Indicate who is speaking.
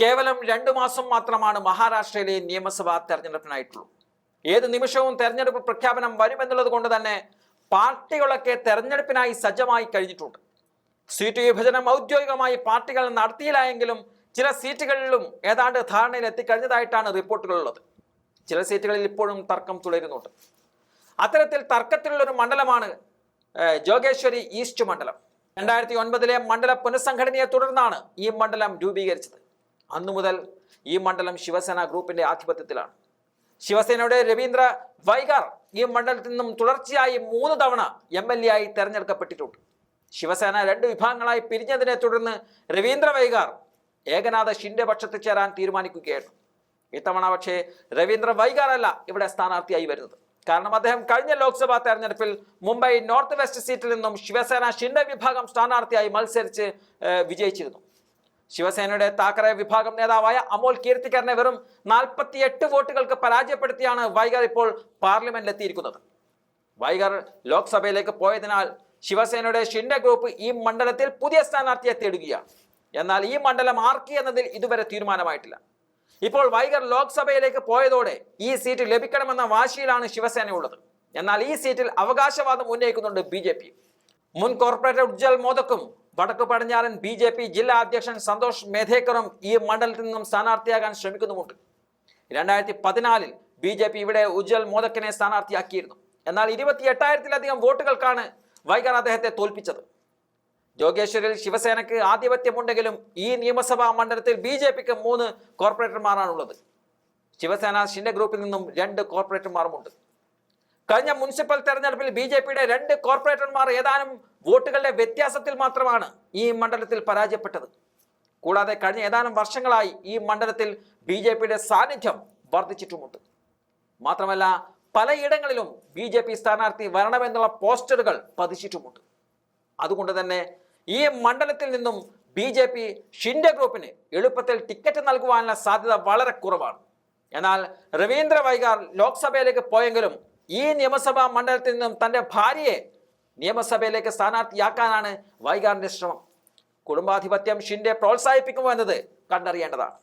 Speaker 1: കേവലം രണ്ടു മാസം മാത്രമാണ് മഹാരാഷ്ട്രയിലെ നിയമസഭാ തെരഞ്ഞെടുപ്പിനായിട്ടുള്ളൂ. ഏത് നിമിഷവും തെരഞ്ഞെടുപ്പ് പ്രഖ്യാപനം വരുമെന്നുള്ളത് കൊണ്ട് തന്നെ പാർട്ടികളൊക്കെ തെരഞ്ഞെടുപ്പിനായി സജ്ജമായി കഴിഞ്ഞിട്ടുണ്ട്. സീറ്റ് വിഭജനം ഔദ്യോഗികമായി പാർട്ടികൾ നടത്തിയില്ലായെങ്കിലും ചില സീറ്റുകളിലും ഏതാണ്ട് ധാരണയിൽ എത്തിക്കഴിഞ്ഞതായിട്ടാണ് റിപ്പോർട്ടുകളുള്ളത്. ചില സീറ്റുകളിൽ ഇപ്പോഴും തർക്കം തുടരുന്നുണ്ട്. അത്തരത്തിൽ തർക്കത്തിലുള്ളൊരു മണ്ഡലമാണ് ജോഗേശ്വരി ഈസ്റ്റ് മണ്ഡലം. രണ്ടായിരത്തി ഒൻപതിലെ മണ്ഡല പുനഃസംഘടനയെ തുടർന്നാണ് ഈ മണ്ഡലം രൂപീകരിച്ചത്. അന്നു മുതൽ ഈ മണ്ഡലം ശിവസേന ഗ്രൂപ്പിന്റെ ആധിപത്യത്തിലാണ്. ശിവസേനയുടെ രവീന്ദ്ര വൈകാർ ഈ മണ്ഡലത്തിൽ നിന്നും തുടർച്ചയായി മൂന്ന് തവണ എം എൽ എ ആയി തെരഞ്ഞെടുക്കപ്പെട്ടിട്ടുണ്ട്. ശിവസേന രണ്ട് വിഭാഗങ്ങളായി പിരിഞ്ഞതിനെ തുടർന്ന് രവീന്ദ്ര വൈകാർ ഏകനാഥ ഷിൻഡെ പക്ഷത്ത് ചേരാൻ തീരുമാനിക്കുകയായിരുന്നു. ഇത്തവണ പക്ഷേ രവീന്ദ്ര വൈകാർ അല്ല ഇവിടെ സ്ഥാനാർത്ഥിയായി വരുന്നത്. കാരണം അദ്ദേഹം കഴിഞ്ഞ ലോക്സഭാ തെരഞ്ഞെടുപ്പിൽ മുംബൈ നോർത്ത് വെസ്റ്റ് സീറ്റിൽ നിന്നും ശിവസേന ഷിൻഡെ വിഭാഗം സ്ഥാനാർത്ഥിയായി മത്സരിച്ച് വിജയിച്ചിരുന്നു. ശിവസേനയുടെ താക്കറെ വിഭാഗം നേതാവായ അമോൽ കീർത്തിക്കറിനെ വെറും നാൽപ്പത്തിയെട്ട് വോട്ടുകൾക്ക് പരാജയപ്പെടുത്തിയാണ് വൈഗർ ഇപ്പോൾ പാർലമെന്റിൽ എത്തിയിരിക്കുന്നത് വൈഗർ ലോക്സഭയിലേക്ക് പോയതിനാൽ ശിവസേനയുടെ ഷിൻഡ ഗ്രൂപ്പ് ഈ മണ്ഡലത്തിൽ പുതിയ സ്ഥാനാർത്ഥിയെ തേടുകയാണ്. എന്നാൽ ഈ മണ്ഡലം ആർക്കി എന്നതിൽ ഇതുവരെ തീരുമാനമായിട്ടില്ല. ഇപ്പോൾ വൈഗർ ലോക്സഭയിലേക്ക് പോയതോടെ ഈ സീറ്റ് ലഭിക്കണമെന്ന വാശിയിലാണ് ശിവസേന ഉള്ളത് എന്നാൽ ഈ സീറ്റിൽ അവകാശവാദം ഉന്നയിക്കുന്നുണ്ട് ബി മുൻ കോർപ്പറേറ്റർ ഉജ്ജൽ മോദക്കും വടക്കു പടിഞ്ഞാറൻ ബി ജെ പി ജില്ലാ അധ്യക്ഷൻ സന്തോഷ് മേധേക്കറും ഈ മണ്ഡലത്തിൽ നിന്നും സ്ഥാനാർത്ഥിയാകാൻ ശ്രമിക്കുന്നുമുണ്ട്. രണ്ടായിരത്തി പതിനാലിൽ ബി ജെ പി ഇവിടെ ഉജ്ജൽ മോദക്കിനെ സ്ഥാനാർത്ഥിയാക്കിയിരുന്നു. എന്നാൽ ഇരുപത്തി എട്ടായിരത്തിലധികം വോട്ടുകൾക്കാണ് വൈഗർ അദ്ദേഹത്തെ തോൽപ്പിച്ചത്. ജോഗേശ്വരിൽ ശിവസേനയ്ക്ക് ആധിപത്യമുണ്ടെങ്കിലും ഈ നിയമസഭാ മണ്ഡലത്തിൽ ബി ജെ പിക്ക് മൂന്ന് കോർപ്പറേറ്റർമാരാണുള്ളത്. ശിവസേന ഷിൻഡെ ഗ്രൂപ്പിൽ നിന്നും രണ്ട് കോർപ്പറേറ്റർമാരുമുണ്ട്. കഴിഞ്ഞ മുനിസിപ്പൽ തെരഞ്ഞെടുപ്പിൽ ബി ജെ പിയുടെ രണ്ട് കോർപ്പറേറ്റർമാർ ഏതാനും വോട്ടുകളുടെ വ്യത്യാസത്തിൽ മാത്രമാണ് ഈ മണ്ഡലത്തിൽ പരാജയപ്പെട്ടത്. കൂടാതെ കഴിഞ്ഞ ഏതാനും വർഷങ്ങളായി ഈ മണ്ഡലത്തിൽ ബി ജെ പിയുടെ സാന്നിധ്യം വർദ്ധിച്ചിട്ടുമുണ്ട്. മാത്രമല്ല പലയിടങ്ങളിലും ബി ജെ പി സ്ഥാനാർത്ഥി വരണമെന്നുള്ള പോസ്റ്ററുകൾ പതിച്ചിട്ടുമുണ്ട്. അതുകൊണ്ട് തന്നെ ഈ മണ്ഡലത്തിൽ നിന്നും ബി ജെ പി ഷിൻഡെ ഗ്രൂപ്പിന് എളുപ്പത്തിൽ ടിക്കറ്റ് നൽകുവാനുള്ള സാധ്യത വളരെ കുറവാണ്. എന്നാൽ രവീന്ദ്ര വൈകാർ ലോക്സഭയിലേക്ക് പോയെങ്കിലും ഈ നിയമസഭാ മണ്ഡലത്തിൽ നിന്നും തന്റെ ഭാര്യയെ നിയമസഭയിലേക്ക് സ്ഥാനാർത്ഥിയാക്കാനാണ് വൈകാറിന്റെ ശ്രമം. കുടുംബാധിപത്യം ഷിൻഡെ പ്രോത്സാഹിപ്പിക്കുമോ എന്നത് കണ്ടറിയേണ്ടതാണ്.